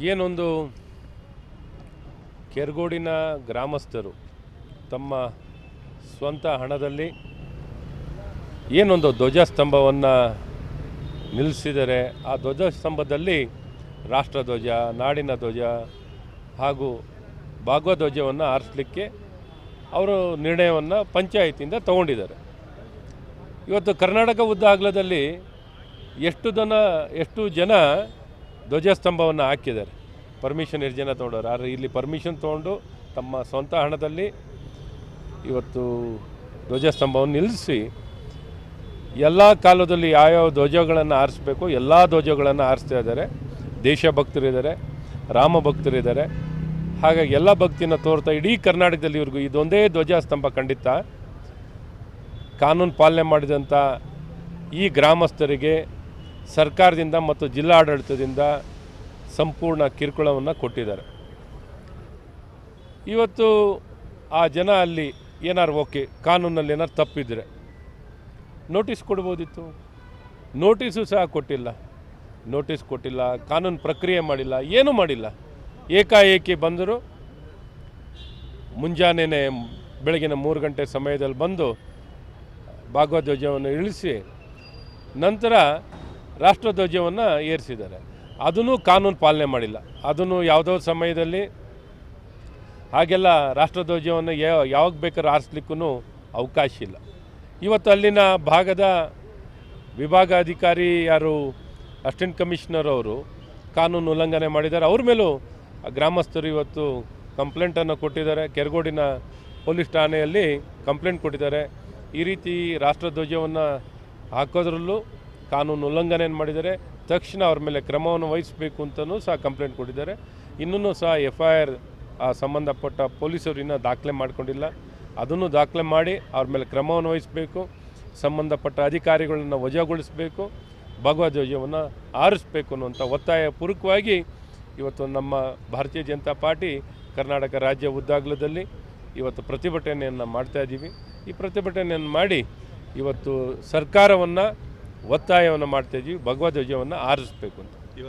ಏನೊಂದು ಕೆರಗೋಡಿನ ಗ್ರಾಮಸ್ಥರು ತಮ್ಮ ಸ್ವಂತ ಹಣದಲ್ಲಿ ಏನೊಂದು ಧ್ವಜಸ್ತಂಭವನ್ನು ನಿಲ್ಲಿಸಿದರೆ ಆ ಧ್ವಜಸ್ತಂಭದಲ್ಲಿ ರಾಷ್ಟ್ರಧ್ವಜ, ನಾಡಿನ ಧ್ವಜ ಹಾಗೂ ಭಾಗವಧ್ವಜವನ್ನು ಆರಿಸಲಿಕ್ಕೆ ಅವರು ನಿರ್ಣಯವನ್ನು ಪಂಚಾಯತಿಯಿಂದ ತಗೊಂಡಿದ್ದಾರೆ. ಇವತ್ತು ಕರ್ನಾಟಕ ಉದ್ದ ಅಗಲದಲ್ಲಿ ಎಷ್ಟು ಜನ ಎಷ್ಟು ಜನ ಧ್ವಜಸ್ತಂಭವನ್ನು ಹಾಕಿದ್ದಾರೆ. ಪರ್ಮಿಷನ್ ಎಷ್ಟು ಜನ ತೊಗೊಂಡವ್ರು. ಆದರೆ ಇಲ್ಲಿ ಪರ್ಮಿಷನ್ ತೊಗೊಂಡು ತಮ್ಮ ಸ್ವಂತ ಹಣದಲ್ಲಿ ಇವತ್ತು ಧ್ವಜಸ್ತಂಭವನ್ನು ನಿಲ್ಲಿಸಿ ಎಲ್ಲ ಕಾಲದಲ್ಲಿ ಯಾವ್ಯಾವ ಧ್ವಜಗಳನ್ನು ಆರಿಸ್ಬೇಕು ಎಲ್ಲ ಧ್ವಜಗಳನ್ನು ಆರಿಸ್ತಾ ಇದ್ದಾರೆ. ದೇಶಭಕ್ತರಿದ್ದಾರೆ ರಾಮ ಭಕ್ತರಿದ್ದಾರೆ ಹಾಗಾಗಿ ಎಲ್ಲ ಭಕ್ತಿನ ತೋರ್ತಾ ಇಡೀ ಕರ್ನಾಟಕದಲ್ಲಿ ಇವ್ರಿಗೂ ಇದೊಂದೇ ಧ್ವಜಸ್ತಂಭ ಖಂಡಿತ. ಕಾನೂನು ಪಾಲನೆ ಮಾಡಿದಂಥ ಈ ಗ್ರಾಮಸ್ಥರಿಗೆ ಸರ್ಕಾರದಿಂದ ಮತ್ತು ಜಿಲ್ಲಾಡಳಿತದಿಂದ ಸಂಪೂರ್ಣ ಕಿರುಕುಳವನ್ನು ಕೊಟ್ಟಿದ್ದಾರೆ. ಇವತ್ತು ಆ ಜನ ಅಲ್ಲಿ ಏನಾರು ಓಕೆ, ಕಾನೂನಲ್ಲಿ ಏನಾರು ತಪ್ಪಿದ್ರೆ ನೋಟಿಸ್ ಕೊಡ್ಬೋದಿತ್ತು. ನೋಟಿಸು ಸಹ ಕೊಟ್ಟಿಲ್ಲ. ನೋಟಿಸ್ ಕೊಟ್ಟಿಲ್ಲ, ಕಾನೂನು ಪ್ರಕ್ರಿಯೆ ಮಾಡಿಲ್ಲ, ಏನೂ ಮಾಡಿಲ್ಲ. ಏಕಾಏಕಿ ಬಂದರು. ಮುಂಜಾನೆ ಬೆಳಗಿನ ಮೂರು ಗಂಟೆ ಸಮಯದಲ್ಲಿ ಬಂದು ಭಾಗವಧ್ವಜವನ್ನು ಇಳಿಸಿ ನಂತರ ರಾಷ್ಟ್ರಧ್ವಜವನ್ನು ಏರಿಸಿದ್ದಾರೆ. ಅದನ್ನು ಕಾನೂನು ಪಾಲನೆ ಮಾಡಿಲ್ಲ. ಅದನ್ನು ಯಾವುದೋ ಸಮಯದಲ್ಲಿ ಹಾಗೆಲ್ಲ ರಾಷ್ಟ್ರಧ್ವಜವನ್ನು ಯಾವ ಯಾವಾಗ ಬೇಕಾದ್ರೂ ಆರಿಸ್ಲಿಕ್ಕೂ ಅವಕಾಶ ಇಲ್ಲ. ಇವತ್ತು ಅಲ್ಲಿನ ಭಾಗದ ವಿಭಾಗಾಧಿಕಾರಿ ಯಾರು, ಅಸಿಸ್ಟೆಂಟ್ ಕಮಿಷನರ್ ಅವರು ಕಾನೂನು ಉಲ್ಲಂಘನೆ ಮಾಡಿದ್ದಾರೆ. ಅವ್ರ ಮೇಲೂ ಗ್ರಾಮಸ್ಥರು ಇವತ್ತು ಕಂಪ್ಲೇಂಟನ್ನು ಕೊಟ್ಟಿದ್ದಾರೆ. ಕೆರಗೋಡಿನ ಪೊಲೀಸ್ ಠಾಣೆಯಲ್ಲಿ ಕಂಪ್ಲೇಂಟ್ ಕೊಟ್ಟಿದ್ದಾರೆ. ಈ ರೀತಿ ರಾಷ್ಟ್ರಧ್ವಜವನ್ನು ಹಾಕೋದ್ರಲ್ಲೂ ಕಾನೂನು ಉಲ್ಲಂಘನೆ ಮಾಡಿದ್ದಾರೆ, ತಕ್ಷಣ ಅವ್ರ ಮೇಲೆ ಕ್ರಮವನ್ನು ವಹಿಸಬೇಕು ಅಂತಲೂ ಸಹ ಕಂಪ್ಲೇಂಟ್ ಕೊಟ್ಟಿದ್ದಾರೆ. ಇನ್ನೂ ಸಹ ಎಫ್ ಐ ಆರ್ ಸಂಬಂಧಪಟ್ಟ ಪೊಲೀಸರು ಇನ್ನೂ ದಾಖಲೆ ಮಾಡಿಕೊಂಡಿಲ್ಲ. ಅದನ್ನು ದಾಖಲೆ ಮಾಡಿ ಅವ್ರ ಮೇಲೆ ಕ್ರಮವನ್ನು ವಹಿಸಬೇಕು, ಸಂಬಂಧಪಟ್ಟ ಅಧಿಕಾರಿಗಳನ್ನು ವಜಾಗೊಳಿಸಬೇಕು ಭಗವಧ್ವಜವನ್ನು ಆರಿಸಬೇಕು ಅನ್ನುವಂಥ ಒತ್ತಾಯ ಪೂರ್ವಕವಾಗಿ ಇವತ್ತು ನಮ್ಮ ಭಾರತೀಯ ಜನತಾ ಪಾರ್ಟಿ ಕರ್ನಾಟಕ ರಾಜ್ಯ ಉದ್ದಾಗಲದಲ್ಲಿ ಇವತ್ತು ಪ್ರತಿಭಟನೆಯನ್ನು ಮಾಡ್ತಾಯಿದ್ದೀವಿ ಈ ಪ್ರತಿಭಟನೆಯನ್ನು ಮಾಡಿ ಇವತ್ತು ಸರ್ಕಾರವನ್ನು ಒತ್ತಾಯವನ್ನು ಮಾಡ್ತಾ ಇದ್ದೀವಿ ಭಗವಧ್ವಜವನ್ನು ಆರಿಸಬೇಕು ಅಂತ.